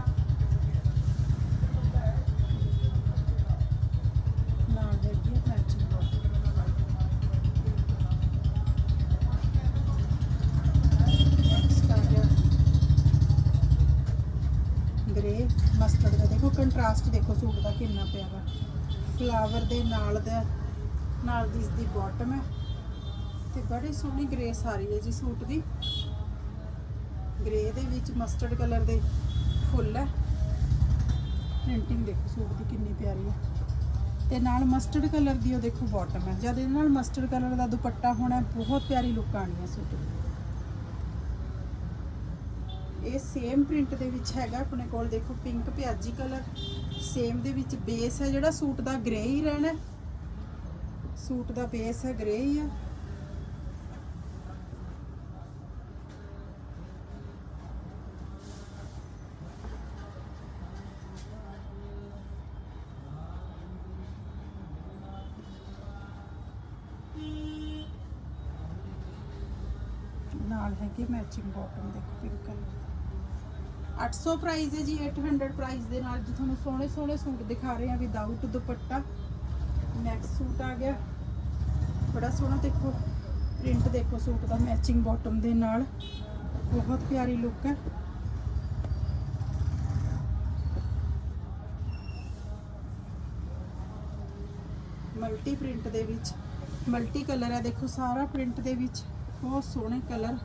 ਨਾਲ ਹੈਗੀ ਹੈ ਮੈਚਿੰਗ ਨੈਕਸਟ ਆ ਗਿਆ ਗ੍ਰੇ ਮਸਟਰਡ ਦਾ ਦੇਖੋ ਕੰਟਰਾਸਟ ਦੇਖੋ ਸੂਟ ਦਾ ਕਿੰਨਾ ਪਿਆਰਾ ਫਲਾਵਰ ਦੇ ਨਾਲ ਦਾ, ਨਾਲ ਦੀ ਇਸ ਦੀ ਬਾਟਮ ਹੈ। ਤੇ ਬੜੀ ਸੋਹਣੀ ਗ੍ਰੇਸ ਸਾਰੀ ਹੈ ਜੀ ਸੂਟ ਦੀ। ਗ੍ਰੇ ਦੇ ਵਿੱਚ ਮਸਟਰਡ ਕਲਰ ਦੇ ਫੁੱਲ ਹੈ। ਪ੍ਰਿੰਟਿੰਗ ਦੇਖੋ ਸੂਟ ਦੀ ਕਿੰਨੀ ਪਿਆਰੀ ਹੈ। ਤੇ ਨਾਲ ਮਸਟਰਡ ਕਲਰ ਦੀ ਉਹ ਦੇਖੋ ਬਾਟਮ ਹੈ। ਜਦ ਇਹਦੇ ਨਾਲ ਮਸਟਰਡ ਕਲਰ ਦਾ ਦੁਪੱਟਾ ਹੋਣਾ ਬਹੁਤ ਪਿਆਰੀ ਲੁੱਕ ਆਣੀ ਹੈ ਸੂਟ ਦੀ। ਇਹ ਸੇਮ ਪ੍ਰਿੰਟ ਦੇ ਵਿੱਚ ਹੈਗਾ, ਆਪਣੇ ਕੋਲ ਦੇਖੋ ਪਿੰਕ ਪਿਆਜੀ ਕਲਰ ਸੇਮ ਦੇ ਵਿੱਚ ਬੇਸ ਹੈ ਜਿਹੜਾ ਸੂਟ ਦਾ ਗ੍ਰੇ ਹੀ ਰਹਿਣਾ ਸੂਟ ਦਾ ਬੇਸ ਹੈ ਗ੍ਰੇ ਹੀ ਆ। ਨਾਲ ਹੈਗੇ ਮੈਚਿੰਗ ਬਾਟਮ ਦੇਖੋ ਪਿੰਕ ਕਲਰ 800 ਪ੍ਰਾਈਸ ਹੈ ਜੀ 800 ਪ੍ਰਾਈਸ ਦੇ ਨਾਲ ਜੀ ਤੁਹਾਨੂੰ ਸੋਹਣੇ ਸੋਹਣੇ ਸੂਟ ਦਿਖਾ ਰਹੇ ਹਾਂ ਵਿਦਆਊਟ ਦੁਪੱਟਾ। ਨੈਕਸਟ ਸੂਟ ਆ ਗਿਆ। ਬੜਾ ਸੋਹਣਾ ਦੇਖੋ ਪ੍ਰਿੰਟ ਦੇਖੋ ਸੂਟ ਦਾ ਮੈਚਿੰਗ ਬਾਟਮ ਦੇ ਨਾਲ। ਬਹੁਤ ਪਿਆਰੀ ਲੁੱਕ ਹੈ। ਮਲਟੀ ਪ੍ਰਿੰਟ ਦੇ ਵਿੱਚ ਮਲਟੀ ਕਲਰ ਹੈ ਦੇਖੋ, ਸਾਰਾ ਪ੍ਰਿੰਟ ਦੇ ਵਿੱਚ। ਬਹੁਤ ਸੋਹਣੇ ਕਲਰ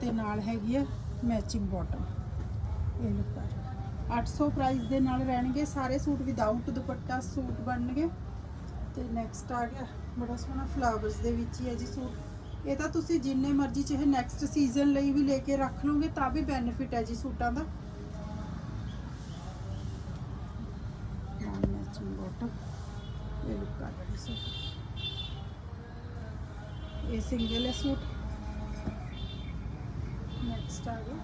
ਤੇ ਨਾਲ ਹੈਗੀ ਹੈ ਮੈਚਿੰਗ ਬਾਟਮ ਇਹ ਲੁੱਕ ਜੀ। 800 ਪ੍ਰਾਈਸ ਦੇ ਨਾਲ ਰਹਿਣਗੇ, ਸਾਰੇ ਸੂਟ ਵਿਦਆਊਟ ਦੁਪੱਟਾ ਸੂਟ ਬਣਨਗੇ। ਤੇ ਨੈਕਸਟ ਆ ਗਿਆ, ਬੜਾ ਸੋਹਣਾ ਫਲਾਵਰਸ ਦੇ ਵਿੱਚ ਹੀ ਹੈ ਜੀ ਸੂਟ। ਇਹ ਤਾਂ ਤੁਸੀਂ ਜਿੰਨੇ ਮਰਜ਼ੀ ਚਾਹੇ ਨੈਕਸਟ ਸੀਜ਼ਨ ਲਈ ਵੀ ਲੈ ਕੇ ਰੱਖ ਲਓਗੇ, ਤਾਂ ਵੀ ਬੈਨੀਫਿਟ ਹੈ ਜੀ ਸੂਟਾਂ ਦਾ। ਮੈਚਿੰਗ ਬਾਟਮ ਇਹ ਲੁੱਕ ਆ ਰਹੀ ਸੀ। ਇਹ ਸਿੰਗਲ ਹੈ ਸੂਟ। ਨੈਕਸਟ ਆ ਗਿਆ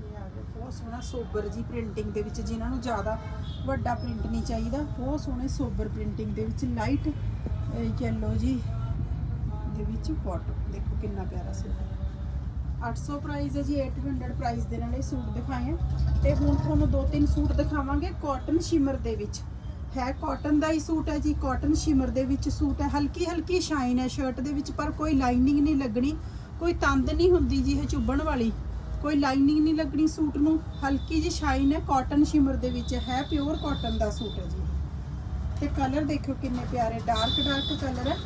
ਇਹ ਆ ਗਿਆ ਬਹੁਤ ਸੋਹਣਾ ਸੋਬਰ ਜੀ ਪ੍ਰਿੰਟਿੰਗ ਦੇ ਵਿੱਚ, ਜਿਨ੍ਹਾਂ ਨੂੰ ਜ਼ਿਆਦਾ ਵੱਡਾ ਪ੍ਰਿੰਟ ਨਹੀਂ ਚਾਹੀਦਾ, ਬਹੁਤ ਸੋਹਣੇ ਸੋਬਰ ਪ੍ਰਿੰਟਿੰਗ ਦੇ ਵਿੱਚ ਲਾਈਟ ਯੈਲੋ ਜੀ ਦੇ ਵਿੱਚ ਬਾਟਮ ਦੇਖੋ ਕਿੰਨਾ ਪਿਆਰਾ ਸੂਟ ਹੈ। 800 ਪ੍ਰਾਈਸ ਹੈ ਜੀ 800 ਪ੍ਰਾਈਸ ਦੇ ਨਾਲ ਇਹ ਸੂਟ ਦਿਖਾਏ ਆ। ਤੇ ਹੁਣ ਤੁਹਾਨੂੰ ਦੋ ਤਿੰਨ ਸੂਟ ਦਿਖਾਵਾਂਗੇ ਕਾਟਨ ਸ਼ਿਮਰ ਦੇ ਵਿੱਚ। ਹੈ ਕਾਟਨ ਦਾ ਹੀ ਸੂਟ ਹੈ ਜੀ ਕਾਟਨ ਸ਼ਿਮਰ ਦੇ ਵਿੱਚ ਸੂਟ ਹੈ। ਹਲਕੀ ਹਲਕੀ ਸ਼ਾਈਨ ਹੈ ਸ਼ਰਟ ਦੇ ਵਿੱਚ, ਪਰ ਕੋਈ ਲਾਈਨਿੰਗ ਨਹੀਂ ਲੱਗਣੀ, ਕੋਈ ਤੰਦ ਨਹੀਂ ਹੁੰਦੀ ਜੀ, ਇਹ ਚੁੱਭਣ ਵਾਲੀ। ਕੋਈ ਲਾਈਨਿੰਗ ਨਹੀਂ ਲੱਗਣੀ ਸੂਟ ਨੂੰ। ਹਲਕੀ ਜੀ ਸ਼ਾਈਨ ਹੈ ਕਾਟਨ ਸ਼ਿਮਰ ਦੇ ਵਿੱਚ ਹੈ ਪਿਓਰ ਕਾਟਨ ਦਾ ਸੂਟ ਹੈ ਜੀ। ਤੇ ਕਲਰ ਦੇਖੋ ਕਿੰਨੇ ਪਿਆਰੇ ਡਾਰਕ ਡਾਰਕ ਕਲਰ ਹੈ।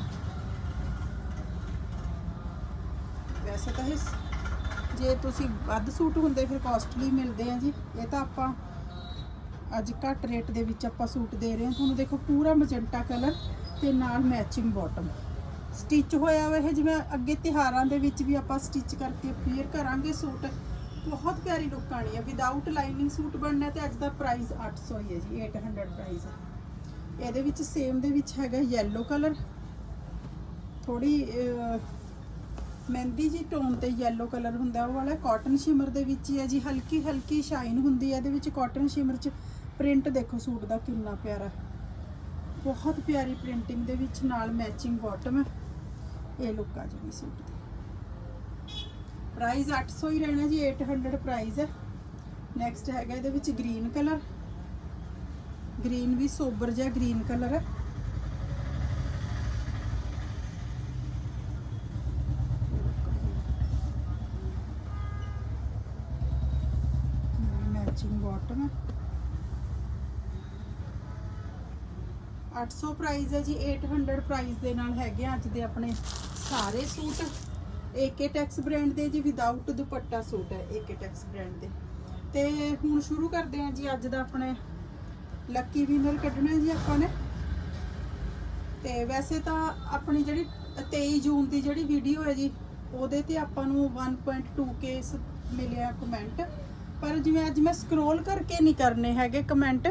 ਵੈਸੇ ਤਾਂ ਇਹ ਜੇ ਤੁਸੀਂ ਵੱਧ ਸੂਟ ਹੁੰਦੇ ਫਿਰ ਕਾਸਟਲੀ ਮਿਲਦੇ ਆ ਜੀ। ਇਹ ਤਾਂ ਆਪਾਂ ਅੱਜ ਘੱਟ ਰੇਟ ਦੇ ਵਿੱਚ ਆਪਾਂ ਸੂਟ ਦੇ ਰਹੇ ਹਾਂ। ਤੁਹਾਨੂੰ ਦੇਖੋ ਪੂਰਾ ਮਜੰਟਾ ਕਲਰ ਤੇ ਨਾਲ ਮੈਚਿੰਗ ਬਾਟਮ ਸਟਿਚ ਹੋਇਆ ਹੋਇਆ ਇਹ ਜਿਵੇਂ ਅੱਗੇ ਤਿਹਾਰਾਂ ਦੇ ਵਿੱਚ ਵੀ ਆਪਾਂ ਸਟਿਚ ਕਰਕੇ ਫੇਅਰ ਕਰਾਂਗੇ ਸੂਟ। ਬਹੁਤ ਪਿਆਰੀ ਲੁੱਕ ਆਣੀ ਹੈ। ਵਿਦਆਊਟ ਲਾਈਨਿੰਗ ਸੂਟ ਬਣਨਾ ਹੈ ਤੇ ਅੱਜ ਦਾ ਪ੍ਰਾਈਸ 800 ਹੀ ਹੈ ਜੀ 800 ਪ੍ਰਾਈਸ ਹੈ। ਇਹਦੇ ਵਿੱਚ ਸੇਮ ਦੇ ਵਿੱਚ ਹੈਗਾ ਯੈਲੋ ਕਲਰ ਥੋੜੀ ਮਹਿੰਦੀ ਜੀ ਟੋਨ ਤੇ ਯੈਲੋ ਕਲਰ ਹੁੰਦਾ, ਉਹ ਵਾਲਾ ਕਾਟਨ ਸ਼ਿਮਰ ਦੇ ਵਿੱਚ ਹੀ ਹੈ ਜੀ। ਹਲਕੀ ਹਲਕੀ ਸ਼ਾਈਨ ਹੁੰਦੀ ਹੈ। ਇਹਦੇ ਵਿੱਚ ਕਾਟਨ ਸ਼ਿਮਰ ਚ ਪ੍ਰਿੰਟ ਦੇਖੋ ਸੂਟ ਦਾ ਕਿੰਨਾ ਪਿਆਰਾ। ਬਹੁਤ ਪਿਆਰੀ ਪ੍ਰਿੰਟਿੰਗ ਦੇ ਵਿੱਚ ਨਾਲ ਮੈਚਿੰਗ ਬਾਟਮ ਹੈ। ਇਹ ਲੁੱਕ ਆ ਸੂਟ ਦੀ ਪ੍ਰਾਈਸ 800 ਹੀ ਰਹਿਣਾ ਜੀ 800 ਪ੍ਰਾਈਸ ਹੈ। ਨੈਕਸਟ ਹੈਗਾ ਇਹਦੇ ਵਿੱਚ ਗ੍ਰੀਨ ਕਲਰ ਗ੍ਰੀਨ ਵੀ ਸੋਬਰ ਜਿਹਾ ਗ੍ਰੀਨ ਕਲਰ ਹੈ। ਮੈਚਿੰਗ ਬਾਟਮ ਹੈ। 800 ਪ੍ਰਾਈਸ ਹੈ ਜੀ 800 ਪ੍ਰਾਈਸ ਦੇ ਨਾਲ ਹੈਗੇ ਆ ਅੱਜ ਦੇ ਆਪਣੇ ਸਾਰੇ ਸੂਟ ਏਕੇ ਟੈਕਸ ਬ੍ਰਾਂਡ ਦੇ ਜੀ ਵਿਦਆਊਟ ਦੁਪੱਟਾ ਸੂਟ ਹੈ, ਏਕੇ ਟੈਕਸ ਬ੍ਰਾਂਡ ਦੇ। ਤੇ ਹੁਣ ਸ਼ੁਰੂ ਕਰਦੇ ਹਾਂ ਜੀ, ਅੱਜ ਦਾ ਆਪਣੇ ਲੱਕੀ ਵਿਨਰ ਕੱਢਣਾ ਜੀ ਆਪਾਂ ਨੇ। ਤੇ ਵੈਸੇ ਤਾਂ ਆਪਣੀ ਜਿਹੜੀ 23 ਜੂਨ ਦੀ ਜਿਹੜੀ ਵੀਡੀਓ ਹੈ ਜੀ, ਉਹਦੇ ਤੇ ਆਪਾਂ ਨੂੰ 1.2k ਸ- ਮਿਲਿਆ ਕਮੈਂਟ ਪਰ ਜਿਵੇਂ ਅੱਜ ਮੈਂ ਸਕਰੋਲ ਕਰਕੇ ਨਹੀਂ ਕਰਨੇ ਹੈਗੇ ਕਮੈਂਟ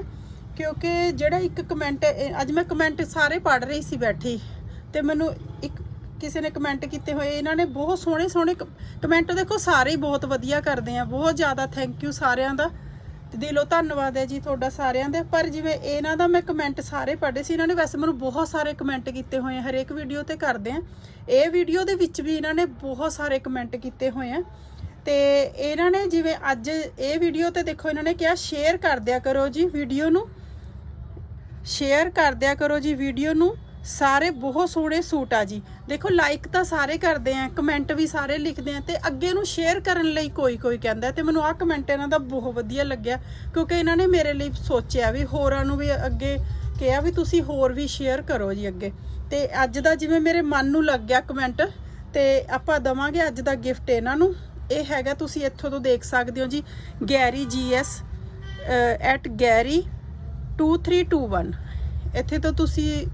ਕਿਉਂਕਿ ਜਿਹੜਾ ਇੱਕ ਕਮੈਂਟ ਅੱਜ ਮੈਂ ਕਮੈਂਟ ਸਾਰੇ ਪੜ੍ਹ ਰਹੀ ਸੀ ਬੈਠੀ, ਤੇ ਮੈਨੂੰ ਇੱਕ ਕਿਸੇ ਨੇ ਕਮੈਂਟ ਕੀਤੇ ਹੋਏ, ਇਹਨਾਂ ਨੇ ਬਹੁਤ ਸੋਹਣੇ ਸੋਹਣੇ ਕਮੈਂਟ ਦੇਖੋ ਸਾਰੇ ਹੀ ਬਹੁਤ ਵਧੀਆ ਕਰਦੇ ਆ, ਬਹੁਤ ਜ਼ਿਆਦਾ ਥੈਂਕ ਯੂ ਸਾਰਿਆਂ ਦਾ। ਤੇ ਦਿਲੋਂ ਧੰਨਵਾਦ ਹੈ ਜੀ ਤੁਹਾਡਾ ਸਾਰਿਆਂ ਦਾ। ਪਰ ਜਿਵੇਂ ਇਹਨਾਂ ਦਾ ਮੈਂ ਕਮੈਂਟ ਸਾਰੇ ਪੜ੍ਹੇ ਸੀ, ਇਹਨਾਂ ਨੇ ਵੈਸੇ ਮੈਨੂੰ ਬਹੁਤ ਸਾਰੇ ਕਮੈਂਟ ਕੀਤੇ ਹੋਏ ਆ, ਹਰੇਕ ਵੀਡੀਓ ਤੇ ਕਰਦੇ ਆ। ਇਹ ਵੀਡੀਓ ਦੇ ਵਿੱਚ ਵੀ ਇਹਨਾਂ ਨੇ ਬਹੁਤ ਸਾਰੇ ਕਮੈਂਟ ਕੀਤੇ ਹੋਏ ਆ। ਤੇ ਇਹਨਾਂ ਨੇ ਜਿਵੇਂ ਅੱਜ ਇਹ ਵੀਡੀਓ ਤੇ ਦੇਖੋ, ਇਹਨਾਂ ਨੇ ਕਿਹਾ ਸ਼ੇਅਰ ਕਰ ਦਿਆ ਕਰੋ ਜੀ ਵੀਡੀਓ ਨੂੰ। ਸ਼ੇਅਰ ਕਰ ਦਿਆ ਕਰੋ ਜੀ ਵੀਡੀਓ ਨੂੰ। ਸਾਰੇ ਬਹੁਤ ਸੋਹਣੇ ਸੂਟ ਆ ਜੀ। ਦੇਖੋ ਲਾਈਕ ਤਾਂ ਸਾਰੇ ਕਰਦੇ ਆ ਕਮੈਂਟ ਵੀ ਸਾਰੇ ਲਿਖਦੇ ਆ ਤੇ ਅੱਗੇ ਨੂੰ ਸ਼ੇਅਰ ਕਰਨ ਲਈ ਕੋਈ ਕੋਈ ਕਹਿੰਦਾ ਤੇ ਮੈਨੂੰ ਆਹ ਕਮੈਂਟ ਇਹਨਾਂ ਦਾ ਬਹੁਤ ਵਧੀਆ ਲੱਗਿਆ ਕਿਉਂਕਿ ਇਹਨਾਂ ਨੇ ਮੇਰੇ ਲਈ ਸੋਚਿਆ ਵੀ, ਹੋਰਾਂ ਨੂੰ ਵੀ ਅੱਗੇ ਕਿਹਾ ਵੀ ਤੁਸੀਂ ਹੋਰ ਵੀ ਸ਼ੇਅਰ ਕਰੋ ਜੀ ਅੱਗੇ। ਤੇ ਅੱਜ ਦਾ ਜਿਵੇਂ ਮੇਰੇ ਮਨ ਨੂੰ ਲੱਗ ਗਿਆ ਕਮੈਂਟ ਤੇ ਆਪਾਂ ਦਵਾਂਗੇ ਅੱਜ ਦਾ ਗਿਫਟ ਇਹਨਾਂ ਨੂੰ। ਇਹ ਹੈਗਾ, ਤੁਸੀਂ ਇੱਥੋਂ ਤੋਂ ਦੇਖ ਸਕਦੇ ਹੋ ਜੀ, ਗੈਰੀ ਜੀਐਸ ਐਟ ਗੈਰੀ 2321 ਇੱਥੇ ਤੋਂ ਤੁਸੀਂ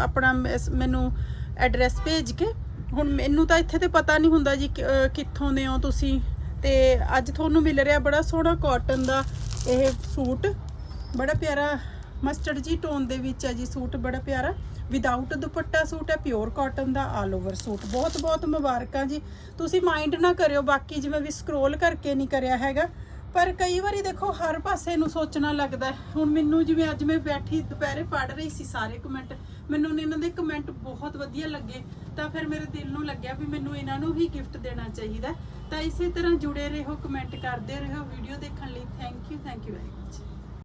ਆਪਣਾ ਮੈਸ- ਮੈਨੂੰ ਐਡਰੈਸ ਭੇਜ ਕੇ, ਹੁਣ ਮੈਨੂੰ ਤਾਂ ਇੱਥੇ ਤੇ ਪਤਾ ਨਹੀਂ ਹੁੰਦਾ ਜੀ ਕਿੱਥੋਂ ਦੇ ਹੋ ਤੁਸੀਂ। ਤੇ ਅੱਜ ਤੁਹਾਨੂੰ ਮਿਲ ਰਿਹਾ ਬੜਾ ਸੋਹਣਾ ਕਾਟਨ ਦਾ ਇਹ ਸੂਟ। ਬੜਾ ਪਿਆਰਾ ਮਸਟਰਡ ਜੀ ਟੋਨ ਦੇ ਵਿੱਚ ਹੈ ਜੀ ਸੂਟ, ਬੜਾ ਪਿਆਰਾ। ਵਿਦਆਊਟ ਦੁਪੱਟਾ ਸੂਟ ਹੈ ਪਿਓਰ ਕਾਟਨ ਦਾ ਆਲ ਓਵਰ ਸੂਟ। ਬਹੁਤ ਬਹੁਤ ਮੁਬਾਰਕਾਂ ਜੀ। ਤੁਸੀਂ ਮਾਈਂਡ ਨਾ ਕਰਿਓ, ਬਾਕੀ ਜਿਵੇਂ ਵੀ ਸਕਰੋਲ ਕਰਕੇ ਨਹੀਂ ਕਰਿਆ ਹੈਗਾ ਪਰ ਕਈ ਵਾਰੀ ਦੇਖੋ, ਹਰ ਪਾਸੇ ਨੂੰ ਸੋਚਣਾ ਲੱਗਦਾ ਹੁਣ ਮੈਨੂੰ ਜਿਵੇਂ ਅੱਜ ਮੈਂ ਬੈਠੀ, ਦੁਪਹਿਰੇ ਪੜ੍ਹ ਰਹੀ ਸੀ ਸਾਰੇ ਕਮੈਂਟ ਮੈਨੂੰ ਇਹਨਾਂ ਦੇ ਕਮੈਂਟ ਬਹੁਤ ਵਧੀਆ ਲੱਗੇ। ਤਾਂ ਫਿਰ ਮੇਰੇ ਦਿਲ ਨੂੰ ਲੱਗਿਆ ਵੀ ਮੈਨੂੰ ਇਹਨਾਂ ਨੂੰ ਵੀ ਗਿਫਟ ਦੇਣਾ ਚਾਹੀਦਾ ਤਾਂ ਇਸੇ ਤਰ੍ਹਾਂ ਜੁੜੇ ਰਹੋ ਕਮੈਂਟ ਕਰਦੇ ਰਹੋ ਵੀਡੀਓ ਦੇਖਣ ਲਈ। Thank you thank you very much